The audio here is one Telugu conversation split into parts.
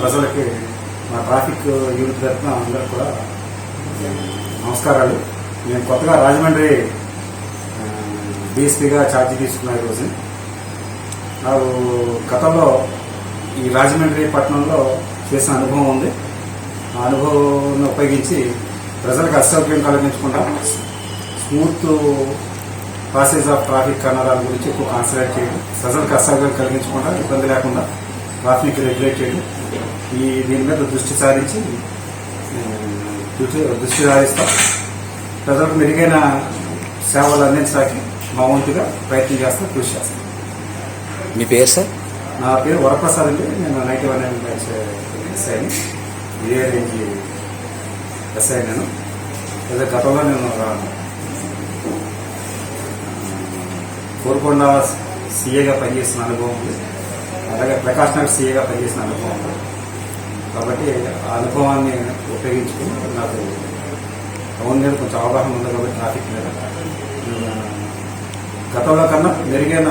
ప్రజలకి మా ట్రాఫిక్ యూనిట్ తరఫున అందరూ కూడా నమస్కారాలు. నేను కొత్తగా రాజమండ్రి డిఎస్పీగా ఛార్జీ తీసుకున్నా ఈరోజు. నాకు గతంలో ఈ రాజమండ్రి పట్టణంలో చేసిన అనుభవం ఉంది. ఆ అనుభవాన్ని ఉపయోగించి ప్రజలకు అసౌకర్యం కలిగించకుండా స్మూత్ పాసేజ్ ఆఫ్ ట్రాఫిక్ అన్న గురించి ఎక్కువ కాన్సన్ట్రేట్ చేయడం ప్రజలకు అసౌకర్యం కలిగించకుండా ఇబ్బంది లేకుండా ట్రాఫిక్ రెగ్యులేట్ చేయడం ఈ దీని మీద దృష్టి సారించి దృష్టి- దృష్టి సారిస్తాం ప్రజలకు మెరుగైన సేవలు అందించడానికి మా వంతుగా ప్రయత్నం చేస్తాం కృషి చేస్తాం. మీ పేరు సార్? నా పేరు వరప్రసాద్ అండి. నేను నైన్టీ వన్ బ్యాచ్ ఎస్ఐని ఇదే రేంజ్ ఎస్ఐ నేను. అదే గతంలో నేను కోరుకొండ సీఏగా పనిచేసిన అనుభవం ఉంది. అలాగే ప్రకాష్ నగర్ సీఏగా పనిచేసిన అనుభవం ఉంది. కాబట్టి ఆ అనుభవాన్ని ఉపయోగించుకుని నాకు టౌన్ మీద కొంచెం అవగాహన ఉంది కాబట్టి ట్రాఫిక్ మీద గతంలో కన్నా మెరుగైన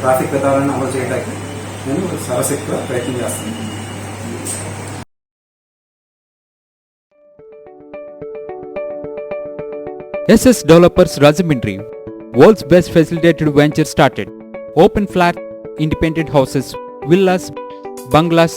ట్రాఫిక్ విధానాన్ని అమలు చేయడానికి నేను సరశక్తిగా ప్రయత్నం చేస్తాను SS Developers Rajamindri, world's best facilitated venture started. Open flat, independent houses, villas, bungalows,